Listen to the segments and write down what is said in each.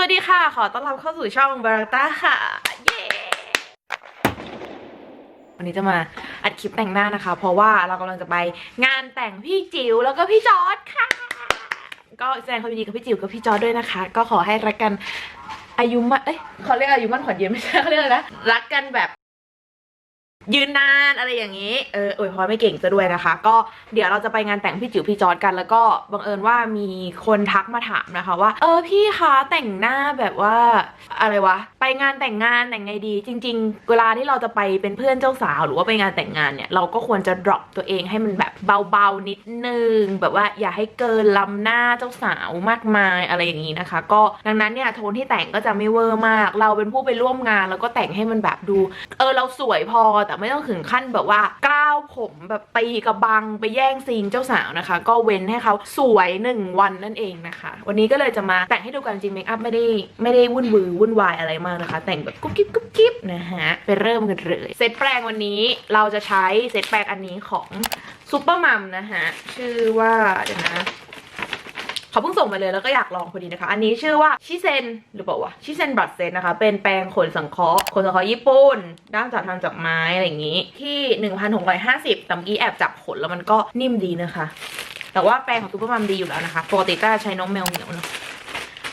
วัสดีค่ะ ขอต้อนรับเข้าสู่ช่องบาราต้าค่ะ เย้ วันนี้จะมาอัดคลิปแต่งหน้านะคะ เพราะว่าเรากำลังจะไปงานแต่งพี่จิ๋วแล้วก็พี่จอร์ดค่ะ ก็แสดงความยินดีกับพี่จิ๋วกับพี่จอร์ดด้วยนะคะ ก็ขอให้รักกันอายุมั่นเอ้ยเขาเรียกอายุมั่นขวัญยืนไม่ใช่เขาเรียกอะไรนะ รักกันแบบ ยืนนานอะไรอย่างนี้ เอออวยพรไม่เก่งซะด้วยนะคะ ก็เดี๋ยวเราจะไปงานแต่งพี่จิ๋วพี่จอร์ดกัน แล้วก็บังเอิญว่ามีคนทักมาถามนะคะว่า เออพี่คะแต่งหน้าแบบว่าอะไรวะ ไปงานแต่งงานแต่งไงดี จริง ๆ เวลาที่เราจะไปเป็นเพื่อนเจ้าสาว หรือว่าไปงานแต่งงานเนี่ย เราก็ควรจะ drop ตัวเองให้มันแบบเบาๆนิดนึง แบบว่าอย่าให้เกินลำหน้าเจ้าสาวมากมายอะไรอย่างนี้นะคะ ก็ดังนั้นเนี่ยโทนที่แต่งก็จะไม่เวอร์มาก เราเป็นผู้ไปร่วมงาน แล้วก็แต่งให้มันแบบดู เออเราสวยพอแต่ไม่ต้องถึงขั้นแบบว่ากล้าวผมแบบตีกระบังไปแย่งซีนเจ้าสาวนะคะ ก็เว้นให้เขาสวยหนึ่งวันนั่นเองนะคะ วันนี้ก็เลยจะมาแต่งให้ดูกันจริงเมคอัพไม่ได้ไม่ได้วุ่นวือวุ่นวายอะไรมากนะคะ แต่งแบบกุ๊บกิ๊บกุ๊บกิ๊บนะฮะไปเริ่มกันเลยเซตแปรงวันนี้เราจะใช้เซตแปรงอันนี้ของซูเปอร์มัมนะฮะชื่อว่าเดี๋ยวนะ เขาเพิ่งส่งมาเลยแล้วก็อยากลองพอดีนะคะ อันนี้ชื่อว่าชิเซนหรือเปล่าวะชิเซนบรัดเซนนะคะ เป็นแปรงขนสังเคราะห์ขนสังเคราะห์ญี่ปุ่นด้ามจับทำจากไม้อะไรอย่างนี้ ที่ 1,650แต่เมื่อกี้แอบจับขนแล้วมันก็นิ่มดีนะคะ แต่ว่าแปรงของซูเปอร์มัมดีอยู่แล้วนะคะปกติก็ใช้น้องแมวเหมียวเนอะ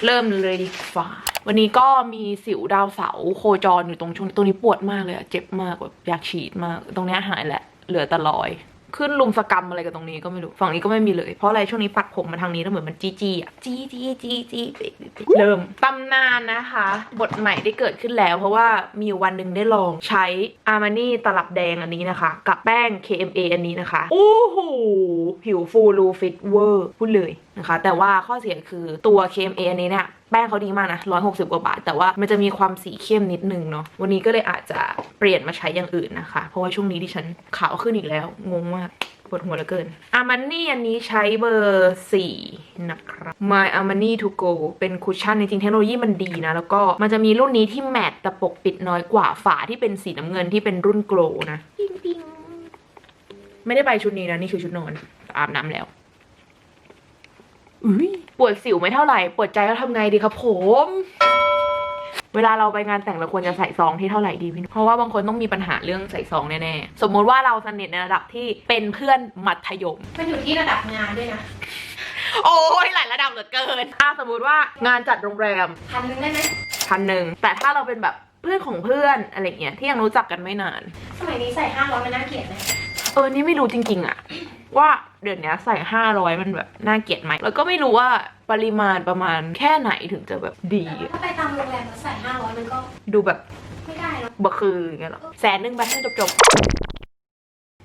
เริ่มเลยดีกว่าวันนี้ก็มีสิวดาวเสาโคจรอยู่ตรงช่วงตรงนี้ปวดมากเลยอะเจ็บมากแบบอยากฉีดมาก ตรงเนี้ยหายแหละ เหลือแต่รอย ขึ้นลุมสกรรมอะไรกันตรงนี้ก็ไม่รู้ ฝั่งนี้ก็ไม่มีเลย เพราะอะไรช่วงนี้ปัดผมมาทางนี้แล้วเหมือนมันจี้จี้อะจี้จี้จี้จี้เริ่มตำนานนะคะ บทใหม่ได้เกิดขึ้นแล้ว เพราะว่ามีวันหนึ่งได้ลองใช้อาร์มานี่ตลับแดงอันนี้นะคะ กับแป้ง KMA อันนี้นะคะ โอ้โห ผิวฟูรูฟิตเวอร์พูดเลยนะคะ แต่ว่าข้อเสียคือตัว KMA อันนี้เนี่ย ป้งเขาดีมากนะ160กว่าบาท แต่ว่ามันจะมีความสีเข้มนิดนึงเนาะวันนี้ก็เลยอาจจะเปลี่ยนมาใช้อย่างอื่นนะคะ เพราะว่าช่วงนี้ดิฉันขาวขึ้นอีกแล้วงงมากปวดหัวเหลือเกินอามันนี่อันนี้ใช้เบอร์4นะครับ My Armani to go เป็นคุชชั่นจริงๆเทคโนโลยีมันดีนะ แล้วก็มันจะมีรุ่นนี้ที่แมตต์แต่ปกปิดน้อยกว่าฝาที่เป็นสีน้ำเงินที่เป็นรุ่นโกลนะ ปิ๊งปิ๊งไม่ได้ไปชุดนี้นะ นี่คือชุดนอนอาบน้ำแล้ว ปวดสิวไม่เท่าไหร่ ปวดใจแล้วทำไงดีครับผม เวลาเราไปงานแต่งเราควรจะใส่ซองที่เท่าไหร่ดีพี่นุ้ยเพราะว่าบางคนต้องมีปัญหาเรื่องใส่ซองแน่ๆ สมมุติว่าเราสนิทในระดับที่เป็นเพื่อนมัธยม มันอยู่ที่ระดับงานด้วยนะ โอ้ยหลายระดับเหลือเกินอะสมมุติว่างานจัดโรงแรมพันหนึ่งได้ไหมพันหนึ่งแต่ถ้าเราเป็นแบบเพื่อนของเพื่อนอะไรเงี้ยที่ยังรู้จักกันไม่นาน สมัยนี้ใส่ห้าร้อยมันน่าเกลียดไหม เออ นี่ไม่รู้จริงๆอะว่าเดี๋ยวนี้ใส่ห้าร้อยมันแบบน่าเกลียดไหม แล้วก็ไม่รู้ว่าปริมาณประมาณแค่ไหนถึงจะแบบดี ถ้าไปตามโรงแรมแล้วใส่ห้าร้อยมันก็ดูแบบไม่ได้หรอกบะคืออย่างเงี้ยหรอแสนหนึ่งไปให้จบจบ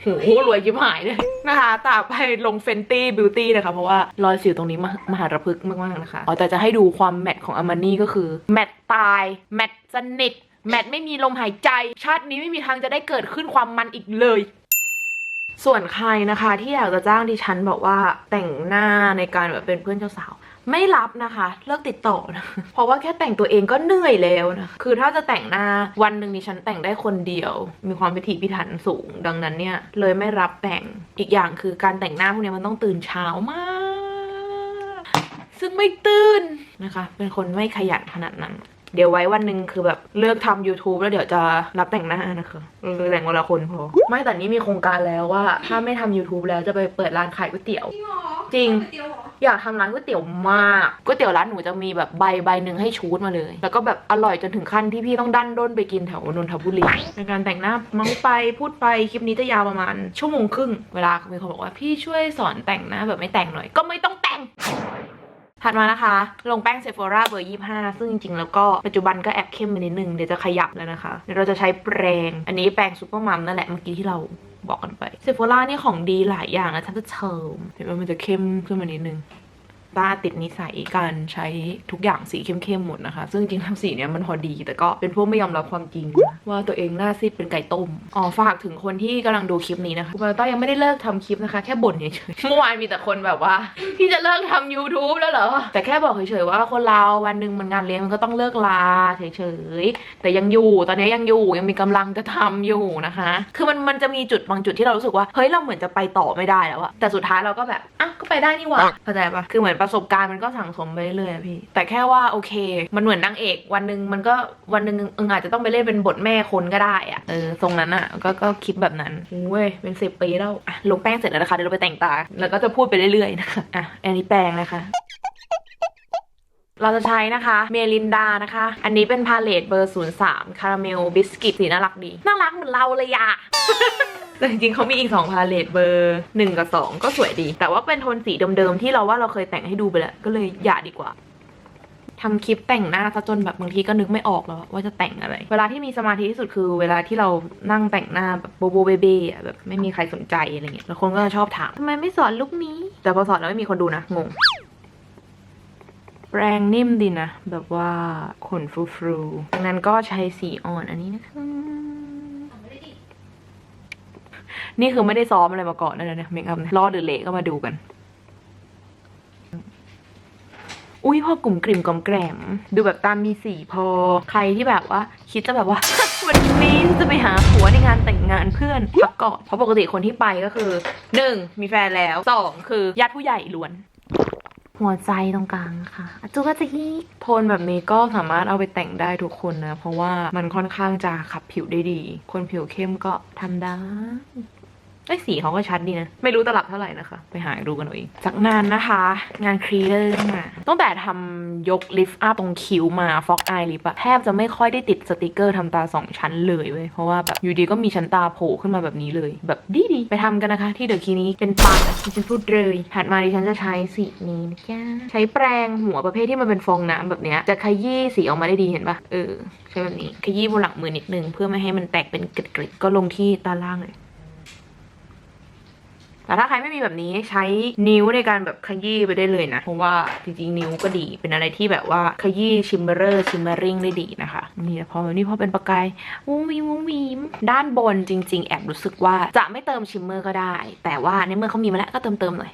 โหรวยยิบหายเลยนะคะตากไปลงเฟนตี้บิวตี้นะคะ เพราะว่ารอยสิวตรงนี้มามหาระพึกษ์มากๆนะคะอ๋อแต่จะให้ดูความแมทของอามานี่ก็คือ แมทตาย แมทสนิท แมทไม่มีลมหายใจ ชาตินี้ไม่มีทางจะได้เกิดขึ้นความมันอีกเลย ส่วนใครนะคะที่อยากจะจ้างดิฉันบอกว่าแต่งหน้าในการแบบเป็นเพื่อนเจ้าสาวไม่รับนะคะเลิกติดต่อนะเพราะว่าแค่แต่งตัวเองก็เหนื่อยแล้วนะคือถ้าจะแต่งหน้าวันหนึ่งดิฉันแต่งได้คนเดียว มีความพิถีพิถันสูง ดังนั้นเนี่ยเลยไม่รับแต่งอีกอย่างคือการแต่งหน้าพวกนี้มันต้องตื่นเช้ามาก ซึ่งไม่ตื่นนะคะ เป็นคนไม่ขยันขนาดนั้น เดี๋ยวไว้วันหนึ่งคือแบบเลิกทำ YouTube แล้วเดี๋ยวจะรับแต่งหน้านะคะเออแต่งวันละคนพอ ไม่แต่นี้มีโครงการแล้วว่า ถ้าไม่ทำ YouTube แล้วจะไปเปิดร้านขายก๋วยเตี๋ยว จริงเหรอจริงก๋วยเตี๋ยวเหรออยากทำร้านก๋วยเตี๋ยวมากก๋วยเตี๋ยวร้านหนูจะมีแบบใบใบหนึ่งให้ชูดมาเลย แล้วก็แบบอร่อยจนถึงขั้นที่พี่ต้องดันด้นไปกินแถวนนทบุรีในการแต่งหน้าเมาไปพูดไปคลิปนี้จะยาวประมาณ ชั่วโมงครึ่งเวลามีคนบอกว่าพี่ช่วยสอนแต่งหน้าแบบไม่แต่งหน่อยก็ไม่ต้องแต่ง ถัดมานะคะ ลงแป้งเซฟอราเบอร์ 25 ซึ่งจริงๆ แล้วก็ปัจจุบันก็แอบเข้มไปนิดนึง เดี๋ยวจะขยับแล้วนะคะ เดี๋ยวเราจะใช้แปรงอันนี้แปรงซูเปอร์มัมนั่นแหละเมื่อกี้ที่เราบอกกันไปเซฟอรานี่ของดีหลายอย่างนะฉันจะเชิมเห็นว่ามันจะเข้มขึ้นมานิดนึง ต้าติดนิสัยการใช้ทุกอย่างสีเข้มๆหมดนะคะ ซึ่งจริงทำสีเนี้ยมันพอดี แต่ก็เป็นพวกไม่ยอมรับความจริง ว่าตัวเองหน้าซีดเป็นไก่ต้ม อ๋อฝากถึงคนที่กำลังดูคลิปนี้นะคะคุณต้ายังไม่ได้เลิกทำคลิปนะคะ แค่บ่นเฉยๆเมื่อวานมีแต่คนแบบว่าพี่จะเลิกทำ YouTube แล้วเหรอ แต่แค่บอกเฉยๆว่าคนเราวันหนึ่งมันงานเลี้ยงมันก็ต้องเลิกลาเฉยๆแต่ยังอยู่ตอนนี้ยังอยู่ยังมีกำลังจะทำอยู่นะคะ คือมันมันจะมีจุดบางจุดที่เรารู้สึกว่าเฮ้ยเราเหมือนจะไปต่อไม่ได้แล้วอะแต่สุดท้ายเราก็แบบอะก็ไปได้นี่หว่าเข้าใจปะคือเหมือนประสบการณ์มันก็สั่งสมไปเรื่อยๆอะพี่ แต่แค่ว่าโอเค มันเหมือนนางเอกวันหนึ่งมันก็วันหนึ่งเอิงอาจจะต้องไปเล่นเป็นบทแม่คนก็ได้อะเออทรงนั้นอะก็ก็คิดแบบนั้นเว้ยเป็นสิบปีแล้วลงแป้งเสร็จแล้วนะคะเดี๋ยวเราไปแต่งตา แล้วก็จะพูดไปเรื่อยๆนะคะอะอันนี้แปรงนะคะ เราจะใช้นะคะเมลินดานะคะ อันนี้เป็นพาเลตเบอร์ 03 คาราเมลบิสกิตสีน่ารักดี น่ารักเหมือนเราเลยอะแต่จริงๆเขามีอีก 2 พาเลตเบอร์ 1 กับ 2 ก็สวยดี แต่ว่าเป็นโทนสีเดิมๆ ที่เราว่าเราเคยแต่งให้ดูไปแล้ว ก็เลยอย่าดีกว่าทำคลิปแต่งหน้าซะจนแบบบางทีก็นึกไม่ออกแล้วว่าจะแต่งอะไร เวลาที่มีสมาธิที่สุดคือ เวลาที่เรานั่งแต่งหน้าแบบโบโบเบเบ้แบบไม่มีใครสนใจอะไรเงี้ยแล้วคนก็จะชอบถามทำไมไม่สอนลุคนี้ แต่พอสอนแล้วไม่มีคนดูนะงง แปรงนิ่มดีนะ แบบว่าขนฟรูดังนั้นก็ใช้สีอ่อนอันนี้นะคะ นี่คือไม่ได้ซ้อมอะไรมาก่อนนะเนี่ยเมคอัพเนี่ยรอเดอเละก็มาดูกัน อุ้ยพอกลุ่มกลิ่มกลมแกล้มดูแบบตามมีสีพอใครที่แบบว่า คิดจะแบบว่าวันนี้จะไปหาผัวในงานแต่งงานเพื่อนพักก่อนเพราะปกติคนที่ไปก็คือหนึ่งมีแฟนแล้วสองคือญาติผู้ใหญ่ล้วน หัวใจตรงกลางค่ะจูก็จะฮีโทนแบบนี้ก็สามารถเอาไปแต่งได้ทุกคนนะ เพราะว่ามันค่อนข้างจะขับผิวได้ดี คนผิวเข้มก็ทำได้ ไอ้สีเขาก็ชัดดีนะ ไม่รู้ตลับเท่าไหร่นะคะ ไปหาดูกันเอาเอง จากนั้นนะคะ งานครีเออร์มาตั้งแต่ทำยกลิฟต์อัพตรงคิ้วมาฟอกอายลิปอะแทบจะไม่ค่อยได้ติดสติกเกอร์ทำตาสองชั้นเลยเว้ย เพราะว่าแบบอยู่ดีก็มีชั้นตาโผล่ขึ้นมาแบบนี้เลย แบบดีดีๆไปทำกันนะคะ ที่เดอะคีนี้เป็นปังที่ฉันพูดเลยถัดมาดิฉันจะใช้สีนี้นะจ๊ะใช้แปรงหัวประเภทที่มันเป็นฟองน้ำแบบเนี้ยจะขยี้สีออกมาได้ดีเห็นปะเออใช้แบบนี้ขยี้บนหลังมือนิดนึงเพื่อไม่ให้มันแตกเป็นกล็ดๆก็ลงที่ตาล่างเลย แต่ถ้าใครไม่มีแบบนี้ใช้นิ้วในการแบบขยี้ไปได้เลยนะ เพราะว่าจริงๆ นิ้วก็ดี เป็นอะไรที่แบบว่าขยี้ชิมเบอร์ชิมเบอริงได้ดีนะคะ นี่พอแบบนี้พอเป็นประกายวุ้งวิมวุ้งวิมด้านบนจริง ๆ แอบรู้สึกว่าจะไม่เติมชิมเมอร์ก็ได้ แต่ว่าในเมื่อเขามีมาแล้วก็เติมเติมหน่อย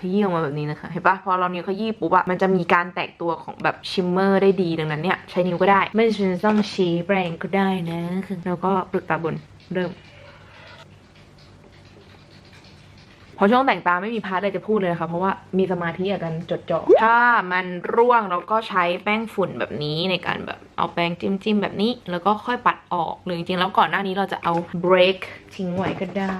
ขยี้ออกมาแบบนี้นะคะเห็นปะพอเรานิ้วขยี้ปุ๊บอะมันจะมีการแตกตัวของแบบชิมเมอร์ได้ดีดังนั้นเนี่ยใช้นิ้วก็ได้ ไม่จำเป็นต้องชี้แปรงก็ได้นะแล้วก็ปลึกตาบนเริ่ม พอช่วงแต่งตาไม่มีพาร์ทอะไรจะพูดเลยนะคะเพราะว่ามีสมาธิกับการจดจ่อถ้ามันร่วงเราก็ใช้แป้งฝุ่นแบบนี้ในการแบบเอาแป้งจิ้มจิ้มๆแบบนี้ แล้วก็ค่อยปัดออกหรือจริงๆแล้วก่อนหน้านี้เราจะเอา break ทิ้งไว้ก็ได้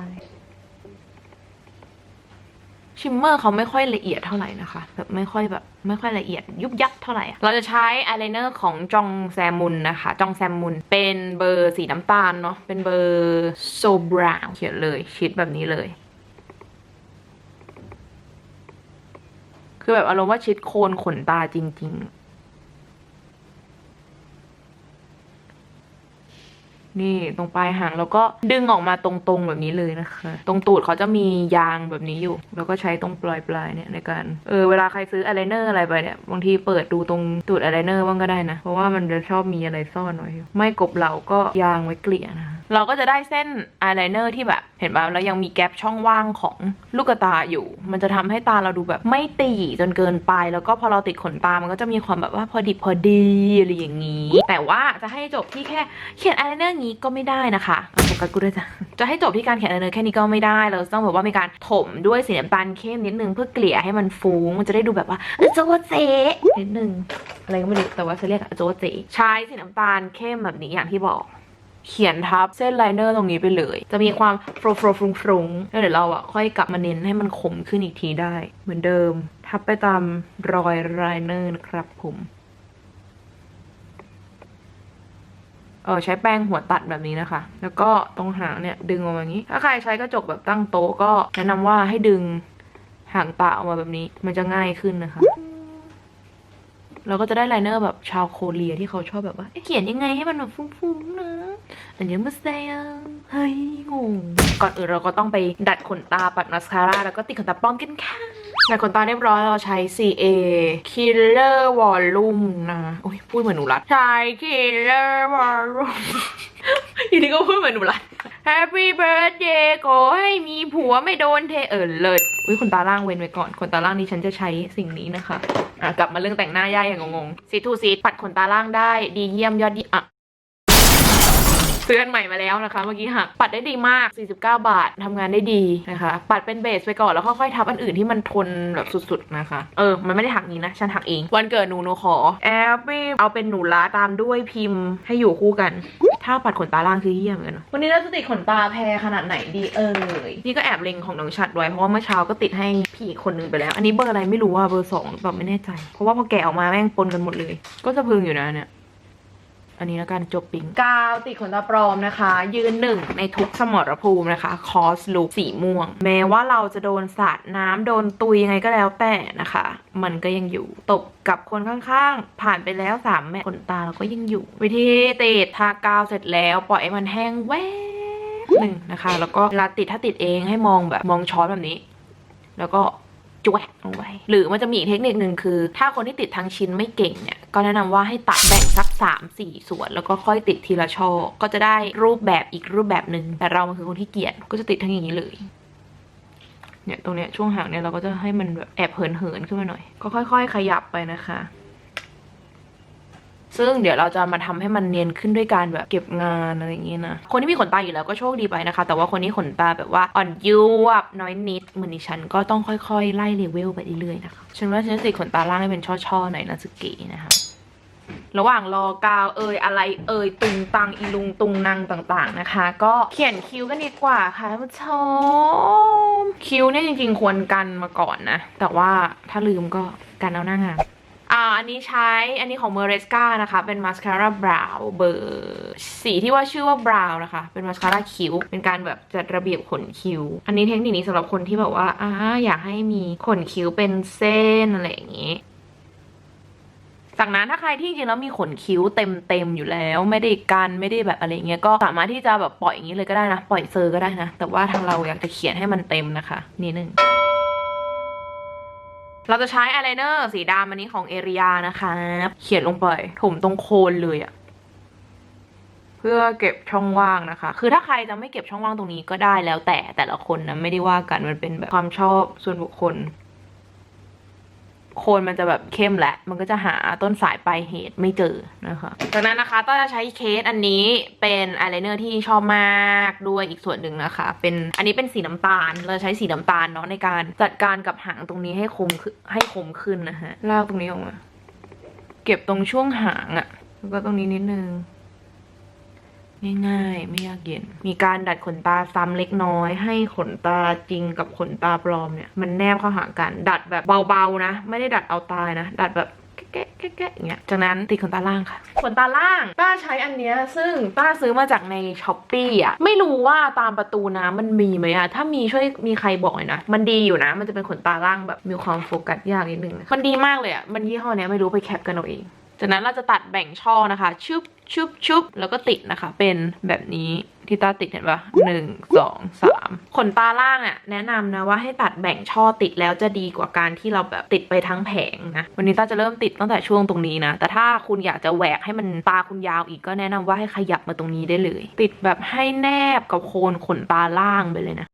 ชิมเมอร์เขาไม่ค่อยละเอียดเท่าไหร่นะคะแบบไม่ค่อยแบบไม่ค่อยละเอียดยุบยับเท่าไหร่ เราจะใช้อายไลเนอร์ของจองแซมมุนนะคะ จองแซมมุนเป็นเบอร์สีน้ำตาลเนาะเป็นเบอร์โซบราวเขียนเลยชิดแบบนี้เลย คือแบบอารมณ์ว่าชิดโคนขนตาจริง ๆ นี่ตรงปลายหางแล้วก็ดึงออกมาตรงๆแบบนี้เลยนะคะ ตรงตูดเขาจะมียางแบบนี้อยู่ แล้วก็ใช้ตรงปลายๆเนี่ยในการ เออเวลาใครซื้ออายไลเนอร์อะไรไปเนี่ยบางทีเปิดดูตรงตูดอายไลเนอร์บ้างก็ได้นะ เพราะว่ามันจะชอบมีอะไรซ่อนไว้ไม่กบเหลาก็ยางไว้เกลี่ยนะคะเราก็จะได้เส้นอายไลเนอร์ที่แบบ เห็นป่ะแล้วยังมีแกลบช่องว่างของลูกตาอยู่ มันจะทำให้ตาเราดูแบบไม่ตีจนเกินไป แล้วก็พอเราติดขนตามันก็จะมีความแบบว่าพอดิบพอดีอะไรอย่างนี้ แต่ว่าจะให้จบที่แค่เขียนอายไลเนอร์งี้ก็ไม่ได้นะคะเอาโฟกัสกูด้วยจ้ะจะให้จบที่การเขียนอายไลเนอร์แค่นี้ก็ไม่ได้ เราต้องแบบว่ามีการถมด้วยสีน้ำตาลเข้มนิดนึงเพื่อเกลี่ยให้มันฟูงมันจะได้ดูแบบว่าอโจเจนิดนึงอะไรก็ไม่รู้แต่ว่าจะเรียกอะโจเจใช้สีน้ำตาลเข้มแบบนี้อย่างที่บอก เขียนทับเส้นไลเนอร์ตรงนี้ไปเลย จะมีความโฟล์โฟล์ฟรุงฟรุงๆแล้วเดี๋ยวเราอะค่อยกลับมาเน้นให้มันคมขึ้นอีกทีได้ เหมือนเดิม ทับไปตามรอยไลเนอร์นะครับผมเออใช้แป้งหัวตัดแบบนี้นะคะ แล้วก็ตรงหางเนี่ยดึงออกมาอย่างนี้ ถ้าใครใช้กระจกแบบตั้งโต๊ะก็แนะนำว่าให้ดึงหางตาออกมาแบบนี้ มันจะง่ายขึ้นนะคะ เราก็จะได้ไลเนอร์แบบชาวโคเรียที่เขาชอบแบบว่าเอ๊ะเขียนยังไงให้มันแบบฟุ้งๆนะ อันนี้มาเซลเฮ้ยงง ก่อนอื่นเราก็ต้องไปดัดขนตาปัดมาสคาร่าแล้วก็ติดขนตาปลอมกันค่ะดัดขนตาเรียบร้อยเราใช้ CA Killer Volume นะโอ้ยพูดเหมือนหนูรัดใช้ Killer Volume อยู่ดีก็พูดเหมือนหนูรัด Happy Birthday ขอให้มีผัวไม่โดนเทเออเลิศอุ้ยขนตาล่างเว้นไว้ก่อนขนตาล่างนี้ฉันจะใช้สิ่งนี้นะคะอะกลับมาเรื่องแต่งหน้าย่ายอย่างงงๆซีทูซีปัดขนตาล่างได้ดีเยี่ยมยอดเยี่ยมอะ ซื้ออันใหม่มาแล้วนะคะ เมื่อกี้หักปัดได้ดีมาก 49 บาททำงานได้ดีนะคะ ปัดเป็นเบสไปก่อนแล้วค่อยๆทับอันอื่นที่มันทนแบบสุดๆนะคะ เออ มันไม่ได้หักนี้นะ ฉันหักเอง วันเกิดหนูหนูขอแอปปี้เอาเป็นหนูล้าตามด้วยพิมพ์ให้อยู่คู่กัน ถ้าปัดขนตาล่างคือเยี่ยมกันวันนี้เราจะติดขนตาแพรขนาดไหนดีเอ่ยนี่ก็แอบเล็งของน้องชัดไว้เพราะว่าเมื่อเช้าก็ติดให้พี่อีกคนนึงไปแล้ว อันนี้เบอร์อะไรไม่รู้ว่าเบอร์สองหรือเปล่าไม่แน่ใจ เพราะว่าพอแกะออกมาแม่งปนกันหมดเลย ก็สะพรึงอยู่นะเนี่ย อันนี้แล้วกันจบปิงกาวติดขนตาปลอมนะคะ ยืนหนึ่งในทุกสมรภูมินะคะ คอสลุกสีม่วง แม้ว่าเราจะโดนสาดน้ำโดนตุยยังไงก็แล้วแต่นะคะ มันก็ยังอยู่ตบกับคนข้างๆ ผ่านไปแล้วสามแม่ขนตาเราก็ยังอยู่ วิธีติดทากาวเสร็จแล้วปล่อยให้มันแห้งแวบหนึ่งนะคะ แล้วก็เวลาติดถ้าติดเองให้มองแบบมองช้อนแบบนี้ แล้วก็ จวกลงไปหรือมันจะมีอีกเทคนิคหนึ่งคือ ถ้าคนที่ติดทั้งชิ้นไม่เก่งเนี่ย ก็แนะนำว่าให้ตัดแบ่งสัก 3 4 ส่วน แล้วก็ค่อยติดทีละช่อ ก็จะได้รูปแบบอีกรูปแบบหนึ่งแต่เรามันคือคนที่เกียดก็จะติดทั้งอย่างนี้เลยเนี่ยตรงเนี้ยช่วงหางเนี่ยเราก็จะให้มันแบบแอบเหินเหินขึ้นมาหน่อย ก็ค่อย ๆ ขยับไปนะคะ ซึ่งเดี๋ยวเราจะมาทำให้มันเนียนขึ้นด้วยการแบบเก็บงานอะไรอย่างงี้นะคนที่มีขนตาอยู่แล้วก็โชคดีไปนะคะ แต่ว่าคนที่ขนตาแบบว่าอ่อนยวบน้อยนิดเหมือนดิฉันก็ต้องค่อยๆ ไล่เลเวลไปเรื่อยๆนะคะฉันว่าฉันติดขนตาล่างให้เป็นช่อๆหน่อยนะสก๋นะคะระหว่างรอกาวเอยอะไรเอยตุงตังอีลุงตุงนางต่างๆนะคะ ก็เขียนคิ้วกันดีกว่าค่ะท่านผู้ชมคิ้วเนี่ยจริงๆควรกันมาก่อนนะ แต่ว่าถ้าลืมก็กันเอาหน้างาน อ่าอันนี้ใช้อันนี้ของเมอร์เรสกานะคะ เป็นมาสคาร่าบราวน์เบอร์สีที่ว่าชื่อว่าบราวน์นะคะ เป็นมาสคาร่าคิ้ว เป็นการแบบจัดระเบียบขนคิ้ว อันนี้เทคนิคนี้สำหรับคนที่แบบว่าอ่าอยากให้มีขนคิ้วเป็นเส้นอะไรอย่างนี้จากนั้นถ้าใครที่จริงแล้วมีขนคิ้วเต็มเต็มๆอยู่แล้ว ไม่ได้กันไม่ได้แบบอะไรเงี้ยก็สามารถที่จะแบบปล่อยอย่างนี้เลยก็ได้นะ ปล่อยเซอร์ก็ได้นะ แต่ว่าทางเราอยากจะเขียนให้มันเต็มนะคะนิดนึง เราจะใช้อายไลเนอร์สีดำอันนี้ของเอริยานะคะ เขียนลงไปถมตรงโคนเลยอะเพื่อเก็บช่องว่างนะคะ คือถ้าใครจะไม่เก็บช่องว่างตรงนี้ก็ได้แล้วแต่แต่ละคนนะไม่ได้ว่ากันมันเป็นแบบความชอบส่วนบุคคล โคนมันจะแบบเข้มแหละ มันก็จะหาต้นสายปลายเหตุไม่เจอนะคะจากนั้นนะคะต้นจะใช้เคสอันนี้เป็นอายไลเนอร์ที่ชอบมากด้วยอีกส่วนหนึ่งนะคะ เป็นอันนี้เป็นสีน้ำตาล เราใช้สีน้ำตาลเนาะในการจัดการกับหางตรงนี้ให้คมขึ้นให้คมขึ้นนะฮะลากตรงนี้ออกมา เก็บตรงช่วงหางอะแล้วก็ตรงนี้นิดนึง ง่ายๆ ไม่ยากเย็น มีการดัดขนตาซ้ำเล็กน้อย ให้ขนตาจริงกับขนตาปลอมเนี่ย มันแนบเข้าหากัน ดัดแบบเบาๆนะ ไม่ได้ดัดเอาตายนะ ดัดแบบแกะๆแกะอย่างเงี้ย จากนั้นติดขนตาล่างค่ะ ขนตาล่างต้าใช้อันเนี้ย ซึ่งต้าซื้อมาจากในช้อปปี้อะ ไม่รู้ว่าตามประตูน้ำมันมีไหมอะ ถ้ามีช่วยมีใครบอกหน่อยนะ มันดีอยู่นะ มันจะเป็นขนตาล่างแบบมีความโฟกัสยากนิดนึง มันดีมากเลยอะ มันยี่ห้อเนี้ยไม่รู้ไปแคปกันเอาเอง จากนั้นเราจะตัดแบ่งช่อนะคะ ชุบชุบชุบแล้วก็ติดนะคะ เป็นแบบนี้ที่ตาติดเห็นปะหนึ่งสองสามขนตาล่างอะ แนะนำนะว่าให้ตัดแบ่งช่อติดแล้วจะดีกว่าการที่เราแบบติดไปทั้งแผงนะวันนี้ตาจะเริ่มติดตั้งแต่ช่วงตรงนี้นะ แต่ถ้าคุณอยากจะแหวกให้มันตาคุณยาวอีกก็แนะนำว่าให้ขยับมาตรงนี้ได้เลย ติดแบบให้แนบกับโคนขนตาล่างไปเลยนะ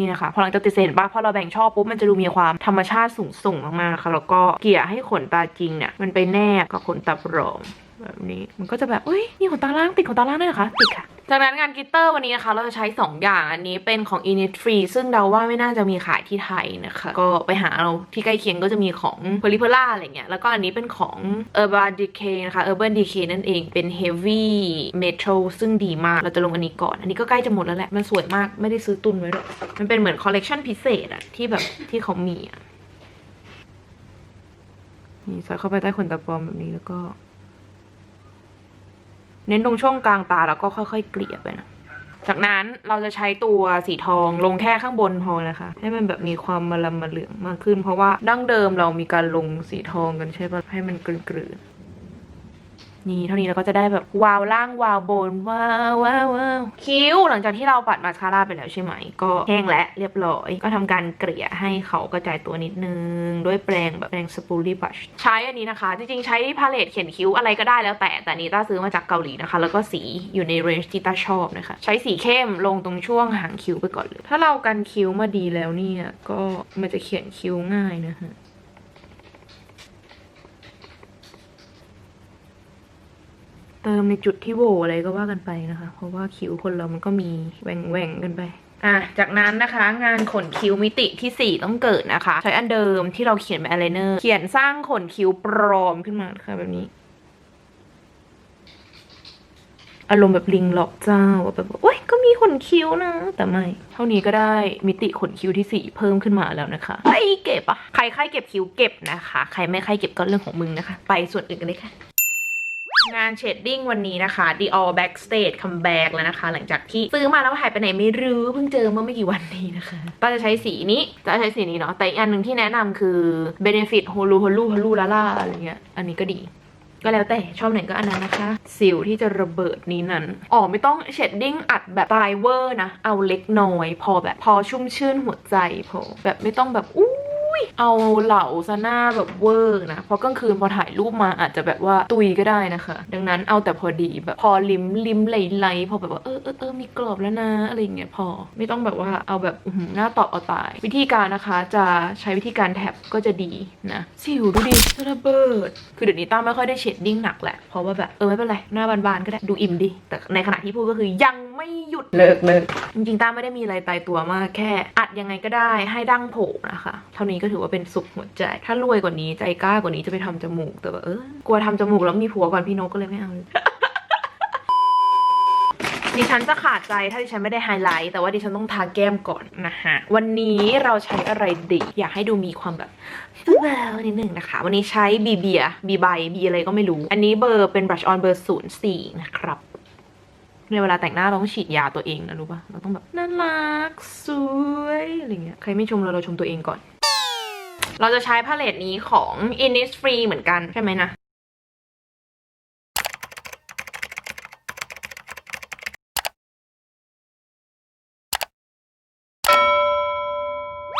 นี่นะคะพอหลังจากติดเสร็จปะพอเราแบ่งช่อปุ๊บมันจะดูมีความธรรมชาติสูงสูงมากๆค่ะแล้วก็เกี่ยให้ขนตาจริงเนี่ยมันไปแนบกับขนตาปลอมแบบนี้มันก็จะแบบเอ้ยมีขนตาล่างติดขนตาล่างด้วยเหรอคะติดค่ะ จากนั้นงานกิตเตอร์วันนี้นะคะ เราจะใช้ 2 อย่างอันนี้เป็นของ Innisfree ซึ่งเดาว่าไม่น่าจะมีขายที่ไทยนะคะ ก็ไปหาเราที่ใกล้เคียงก็จะมีของ p e r i p e r a อะไรเงี้ย แล้วก็อันนี้เป็นของ Urban Decay นะคะ Urban Decay นั่นเองเป็น Heavy Metal ซึ่งดีมาก เราจะลงอันนี้ก่อน อันนี้ก็ใกล้จะหมดแล้วแหละ มันสวยมากไม่ได้ซื้อตุนไว้หรอกมันเป็นเหมือนคอลเลกชันพิเศษอะที่แบบที่เขามีอะนี่ใส่เข้าไปใต้ขนตาปลอมแบบนี้แล้วก็ เน้นตรงช่วงกลางตาแล้วก็ค่อยๆเกลี่ยไปนะ จากนั้นเราจะใช้ตัวสีทองลงแค่ข้างบนพอนะคะ ให้มันแบบมีความมาลำมาเหลืองมากขึ้น เพราะว่าดั้งเดิมเรามีการลงสีทองกันใช่ปะให้มันกลืนๆ นี่เท่านี้เราก็จะได้แบบวาวล่างวาวบนวาวว้าววาวคิ้วหลังจากที่เราปัดมาสคาร่าไปแล้วใช่ไหม ก็แห้งและเรียบร้อย ก็ทำการเกลี่ยให้เขากระจายตัวนิดนึง ด้วยแปรงแบบแปรงสปูลี่บัชใช้อันนี้นะคะ จริงๆ ใช้พาเลตเขียนคิ้วอะไรก็ได้แล้วแต่ แต่นนี้ต้าซื้อมาจากเกาหลีนะคะ แล้วก็สีอยู่ในเรนจ์ที่ต้าชอบนะคะ ใช้สีเข้มลงตรงช่วงหางคิ้วไปก่อนเลย ถ้าเรากันคิ้วมาดีแล้วเนี่ยก็มันจะเขียนคิ้วง่ายนะคะ ต ติม ในจุดที่โหวอะไรก็ว่ากันไปนะคะ เพราะว่าคิ้วคนเรามันก็มีแหว่งแหว่งกันไปอะจากนั้นนะคะงานขนคิ้วมิติที่ 4 ต้องเกิดนะคะ ใช้อันเดิมที่เราเขียนเป็นอายไลเนอร์เขียนสร้างขนคิ้วปลอมขึ้นมาค่ะแบบนี้ อารมณ์แบบลิงหลอกเจ้าว่าแบบว่าโอ๊ยก็มีขนคิ้วนะ แต่ไม่ เท่านี้ก็ได้มิติขนคิ้วที่สี่เพิ่มขึ้นมาแล้วนะคะไอเก็บอะใครใครเก็บคิ้วเก็บนะคะ ใครไม่ใครเก็บก็เรื่องของมึงนะคะ ไปส่วนอื่นกันเลยค่ะ งานเชดดิ้งวันนี้นะคะ Dior Backstage Comeback แล้วนะคะ หลังจากที่ซื้อมาแล้วหายไปไหนไม่รู้เพิ่งเจอเมื่อไม่กี่วันนี้นะคะก็จะใช้สีนี้จะใช้สีนี้เนาะแต่อีกอันหนึ่งที่แนะนำคือ Benefit Holu Holu Holu Lala อะไรเงี้ยอันนี้ก็ดีก็แล้วแต่ชอบไหนก็อันนั้นนะคะ สิวที่จะระเบิดนี้นั้นอ๋อไม่ต้องเชดดิ้งอัดแบบตายเวอร์นะ เอาเล็กน้อย พอแบบพอชุ่มชื่นหัวใจพอแบบไม่ต้องแบบอู้ ยเอาเหล่าซะหน้าแบบเวอร์นะเพราะกลางคืนพอถ่ายรูปมาอาจจะแบบว่าตุยก็ได้นะคะ ดังนั้นเอาแต่พอดีแบบพอลิมลิมไหลๆพอแบบว่าเออเออเออมีกรอบแล้วนะอะไรเงี้ยพอไม่ต้องแบบว่าเอาแบบอื้อหือหน้าตอบเอาตาย วิธีการนะคะจะใช้วิธีการแท็บก็จะดีนะสิวดูดิจะระเบิด คือเดี๋ยวนี้ต้าไม่ค่อยได้เชดดิ้งหนักแหละเพราะว่าแบบเออไม่เป็นไรหน้าบานๆก็ได้ดูอิ่มดีแต่ในขณะที่พูดก็คือยังไม่หยุดเลิกเลิกจริงๆต้าไม่ได้มีอะไรตายตัวมาก แค่ อัดยังไงก็ได้ให้ดั้งโผล่นะคะ เท่านี้ก็ถือว่าเป็นสุขหัวใจ ถ้ารวยกว่านี้ใจกล้ากว่านี้จะไปทำจมูก แต่ว่าเออกลัวทำจมูกแล้วมีผัวก่อนพี่นกก็เลยไม่เอาดิฉันจะขาดใจถ้าดิฉันไม่ได้ไฮไลท์ แต่ว่าดิฉันต้องทาแก้มก่อนนะคะวันนี้เราใช้อะไรดี อยากให้ดูมีความแบบแววนิดนึงนะคะ วันนี้ใช้บีเบียบีใบบีอะไรก็ไม่รู้ อันนี้เบอร์เป็นบรัชออนเบอร์ศูนย์สี่นะครับ ในเวลาแต่งหน้าเราต้องฉีดยาตัวเองนะรู้ปะเราต้องแบบน่ารักสวยอะไรเงี้ยใครไม่ชมเราเราชมตัวเองก่อน เราจะใช้พาเลตนี้ของ Innisfree เหมือนกันใช่ไหมนะ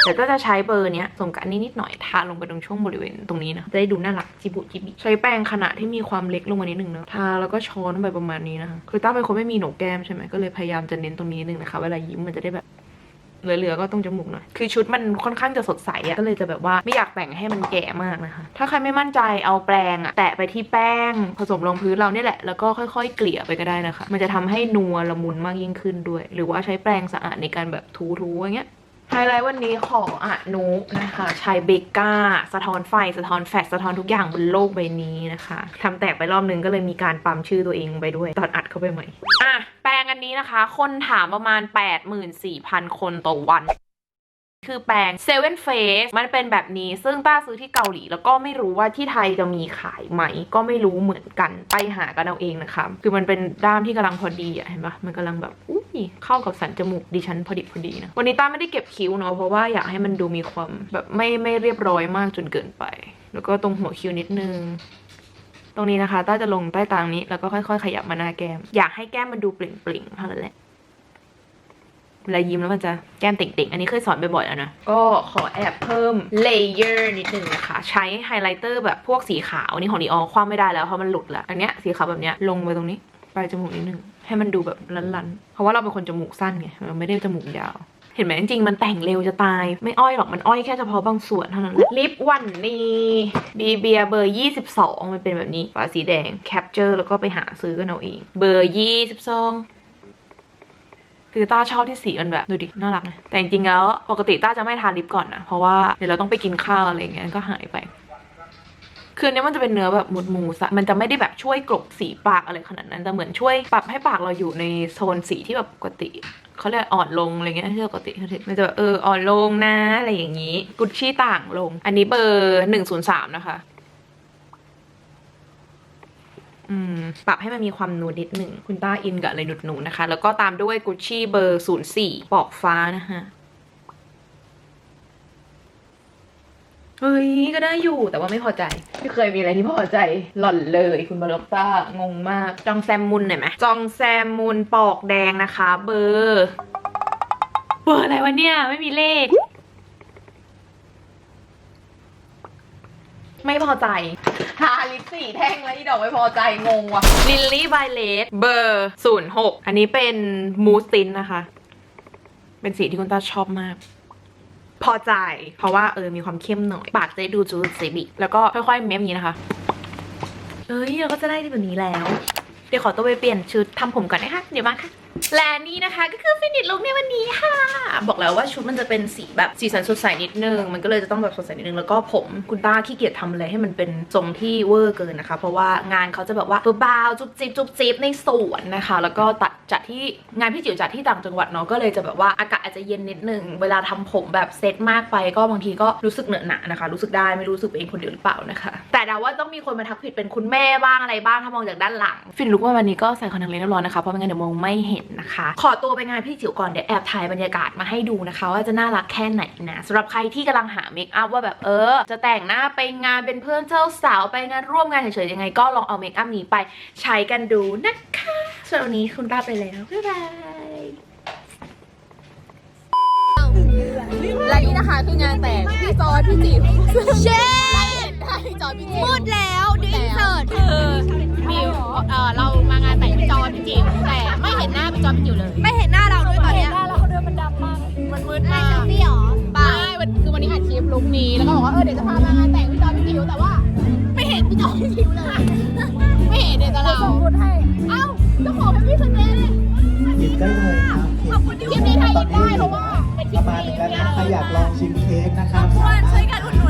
แต่ก็จะใช้เบอร์เนี้ยส่งกับอันนี้นิดหน่อยทาลงไปตรงช่วงบริเวณตรงนี้นะจะได้ดูน่ารักจิบุจิบิใช้แปรงขนาดที่มีความเล็กลงมานิดนึงนะทาแล้วก็ช้อนไปประมาณนี้นะคะคือต้าเป็นคนไม่มีหนกแก้มใช่ไหมก็เลยพยายามจะเน้นตรงนี้นิดนึงนะคะเวลายิ้มมันจะได้แบบเหลือๆก็ตรงจมูกหน่อย คือชุดมันค่อนข้างจะสดใสอะก็เลยจะแบบว่าไม่อยากแต่งให้มันแก่มากนะคะ ถ้าใครไม่มั่นใจเอาแปรงอะแตะไปที่แป้ง ผสมลงพื้นเราเนี่ยแหละ แล้วก็ค่อยๆ เกลี่ยไปก็ได้นะคะ มันจะทำให้นัวละมุนมากยิ่งขึ้นด้วย หรือว่าใช้แปรงสะอาดในการแบบทูๆอย่างเงี้ย ไฮไลท์วันนี้ของอนุนะคะใช้เบก้า สะท้อนไฟ สะท้อนแฟลชสะท้อนทุกอย่างบนโลกใบนี้นะคะทำแตกไปรอบนึงก็เลยมีการปั๊มชื่อตัวเองไปด้วย ตอนอัดเข้าไปใหม่ อะ แปลงอันนี้นะคะ คนถามประมาณ 84,000 คนต่อวันคือแปรง Seven Face มันเป็นแบบนี้ซึ่งต้าซื้อที่เกาหลี แล้วก็ไม่รู้ว่าที่ไทยจะมีขายไหม ก็ไม่รู้เหมือนกันไปหากันเอาเองนะคะ คือมันเป็นด้ามที่กำลังพอดีอะเห็นปะมันกำลังแบบอุ้ย เข้ากับสันจมูกดิฉันพอดีพอดีนะ วันนี้ต้าไม่ได้เก็บคิ้วเนาะเพราะว่าอยากให้มันดูมีความแบบไม่ไม่เรียบร้อยมากจนเกินไป แล้วก็ตรงหัวคิ้วนิดนึงตรงนี้นะคะต้าจะลงใต้ตางนี้แล้วก็ค่อย ๆ ขยับมาหน้าแก้ม อยากให้แก้มมันดูเปล่งๆเท่านั้นแหละเวลายิ้มแล้วมันจะแก้มเต่งๆ อันนี้เคยสอนบ่อยๆแล้วนะ ก็ขอแอบเพิ่มเลเยอร์นิดนึงนะคะ ใช้ไฮไลท์เตอร์แบบพวกสีขาวนี่ของดีออคว้าไม่ได้แล้วเพราะมันหลุดล้วอันเนี้ยสีขาวแบบเนี้ยลงไปตรงนี้ปลายจมูกนิดนึง ให้มันดูแบบลันๆ เพราะว่าเราเป็นคนจมูกสั้นไงเราไม่ได้จมูกยาว เห็นไหมจริงๆ มันแต่งเร็วจะตาย ไม่อ้อยหรอกมันอ้อยแค่เฉพาะบางส่วนเท่านั้นลิปวันนี้บีเบียเบอร์ 22 มันเป็นแบบนี้ฝาสีแดงแคปเจอร์แล้วก็ไปหาซื้อกันเอาเอง เบอร์ 22คือต้าชอบที่สีมันแบบดูดิ น่ารักนะแต่จริงๆแล้ว ปกติต้าจะไม่ทาลิปก่อนนะ เพราะว่าเดี๋ยวเราต้องไปกินข้าวอะไรเงี้ยก็หายไป คืออนเนี้ยมันจะเป็นเนื้อแบบหมูหมูสะมันจะไม่ได้แบบช่วยกลบสีปากอะไรขนาดนั้นแต่เหมือนช่วยปรับให้ปากเราอยู่ในโซนสีที่แบบปกติเขาเรียกอ่อนลงอะไรเงี้ยที่ปกติมันจะแบบเอออ่อนลงนะอะไรอย่างงี้ กุชชี่ต่างลง อันนี้เบอร์หนึ่งศูนย์สามนะคะอืมปรับให้มันมีความนูดนิดหนึ่งคุณต้าอินกับอะไรหนุดหนูนะคะ แล้วก็ตามด้วยกุชชี่เบอร์ศูนย์สี่ปอกฟ้านะคะ เฮ้ยก็ได้อยู่แต่ว่าไม่พอใจ ไม่เคยมีอะไรที่พอใจหล่อนเลยคุณบาล็อกต้างงมาก จองแซมมุนหน่อยไหมจองแซมมุนปอกแดงนะคะ เบอร์เบอร์อะไรวะเนี่ย ไม่มีเลข ไม่พอใจทาลิปสี่แท่งแล้วอีดอกไม่พอใจงงว่ะลิลลี่ไบเลสเบอร์ศูนย์หกอันนี้เป็นมูสตินนะคะ เป็นสีที่คุณตาชอบมาก พอใจ เพราะว่าเออมีความเข้มหน่อย ปากจะได้ดูจูดเซบิแล้วก็ค่อยๆเม้มอย่างนี้นะคะ เอ้ยเราก็จะได้แบบนี้แล้ว เดี๋ยวขอตัวไปเปลี่ยนชุดทำผมก่อนนะคะ เดี๋ยวมาค่ะและนี่นะคะก็คือฟินิชลุคในวันนี้ค่ะ บอกแล้วว่าชุดมันจะเป็นสีแบบสีสันสดใสนิดนึง มันก็เลยจะต้องแบบสดใสนิดนึง แล้วก็ผมคุณป้าขี้เกียจทำอะไรให้มันเป็นทรงที่เวอร์เกินนะคะ เพราะว่างานเขาจะแบบว่าเบาๆจุ๊บจิ๊บจุ๊บจิ๊บในสวนนะคะ แล้วก็ตัด จัดที่งานพี่จิ๋วจัดที่ต่างจังหวัดเนาะก็เลยจะแบบว่าอากาศอาจจะเย็นนิดนึงเวลาทำผมแบบเซตมากไปก็บางทีก็รู้สึกเหนอะหนะนะคะ รู้สึกได้ไม่รู้สึกเองคนเดียวหรือเปล่านะคะ แต่เดาว่าต้องมีคนมาทักผิดเป็นคุณแม่บ้างอะไรบ้างถ้ามองจากด้านหลัง ฟินลุกว่าวันนี้ก็ใส่คอนแทคเลนส์เรียบร้อยนะคะเพราะไม่งั้นเดี๋ยวมองไม่เห็นนะคะ ขอตัวไปงานพี่จิ๋วก่อนเดี๋ยวแอบถ่ายบรรยากาศมาให้ดูนะคะ ว่าจะน่ารักแค่ไหนนะสำหรับใครที่กำลังหาเมคอัพว่าแบบเออ จะแต่งหน้าไปงานเป็นเพื่อนเจ้าสาวไปงานร่วมงานเฉยๆยังไงก็ลองเอาเมคอัพนี้ไปใช้กันดูนะคะ ส่วนวันนี้คุณป้าไปแล้ว บ๊ายบาย และนี่นะคะคืองานแต่งพี่จอร์ดพี่จิ๋วเช่พี่จอร์ดพี่จิ๋วพูดแล้วดีเสิร์ตคือมิวเออเรามางานแต่งพี่จอร์ดพี่จิ๋วแต่ไม่เห็นหน้าพี่จอร์ดพี่จิ๋วเลย ไม่เห็นหน้าเราด้วยตอนเนี้ยหน้าเราเดินมันดำมากมันมืดมากพี่หรอป้าคือวันนี้อัดคลิปลุคนี้แล้วก็บอกว่าเออเดี๋ยวจะพามางานแต่ง อยากลองชิมเค้กนะครับช่วยกันอุดหนุน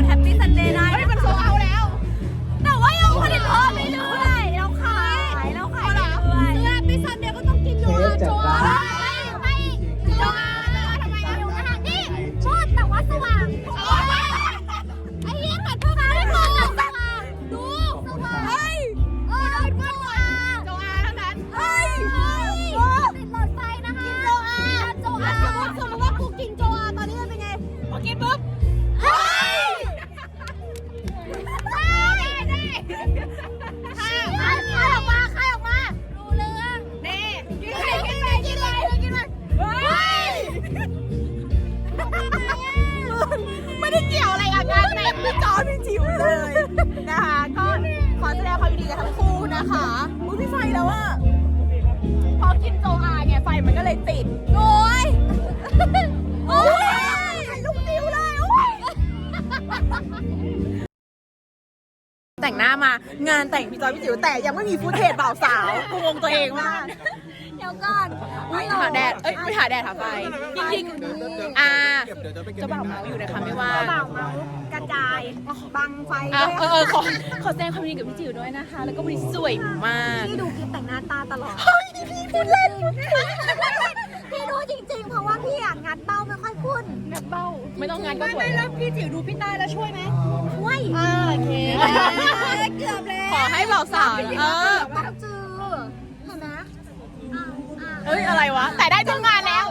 งานแต่งพี่จอยพี่จิ๋วแต่ยังไม่มีฟุตเทจบ่าวสาวกูงงตัวเองมากเดี๋ยวก่อนอุ้ยหาแดดเอ้ยไม่หาแดดหาไฟจริงๆอ่าเจะบ่าวเมาอยู่นะคะไม่ว่าเปล่าเมาส์กระจายบังไฟอะด้วยเออเออขอขอแสดงความยินดีกับพี่จิ๋วด้วยนะคะ แล้วก็วันนี้สวยมากพี่ดูคลิปแต่งหน้าตาตลอดพูดเล่น พี่ดูจริงๆ เพราะว่าพี่อะงัดเบ้าไม่ค่อยขึ้นงัดเบ้า ไม่ต้องงานก็สวยแล้วพี่จิ๋วดูพี่ต้าแล้วช่วยไหมช่วยอ่าโอเค เกือบแล้วขอให้บ่าวสาวเออต้องจือเห็นไหมอ่าอ่าเอ้ยอะไรวะ แต่ได้เดือนงานแล้ว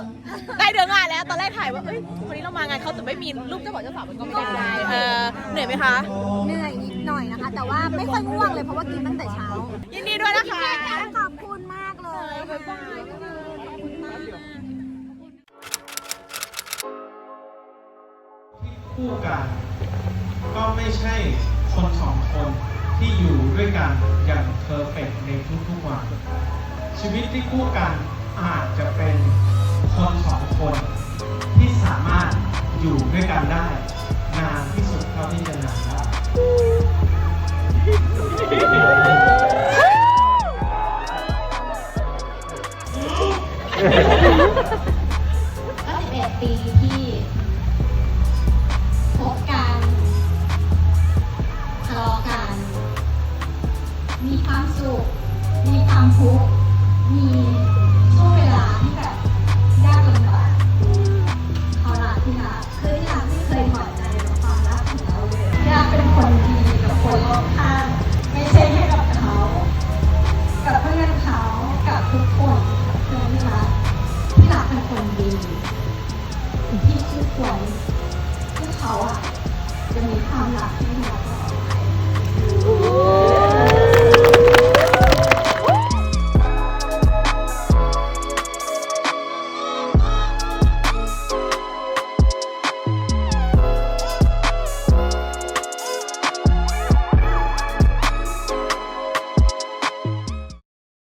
ได้เดือนงานแล้ว ตอนแรกถ่ายว่า เอ้ยวันนี้เรามางานเขาแต่ไม่มีรูปเจ้าบ่าวเจ้าสาวมันก็ไม่ได้ เออเหนื่อยไหมคะ เหนื่อยนิดหน่อยนะคะ แต่ว่าไม่ค่อยง่วงเลยเพราะว่ากินตั้งแต่เช้ายินดีด้วยนะคะ ขอบคุณมากเลย บ๊ายบาย คู่กัน ก็ไม่ใช่คนสองคนที่อยู่ด้วยกันอย่างเพอร์เฟกในทุกๆวันชีวิตที่คู่กันอาจจะเป็นคนสองคนที่สามารถอยู่ด้วยกันได้ นานที่สุดเท่าที่จะนานได้ก็11ปีที่ มีคว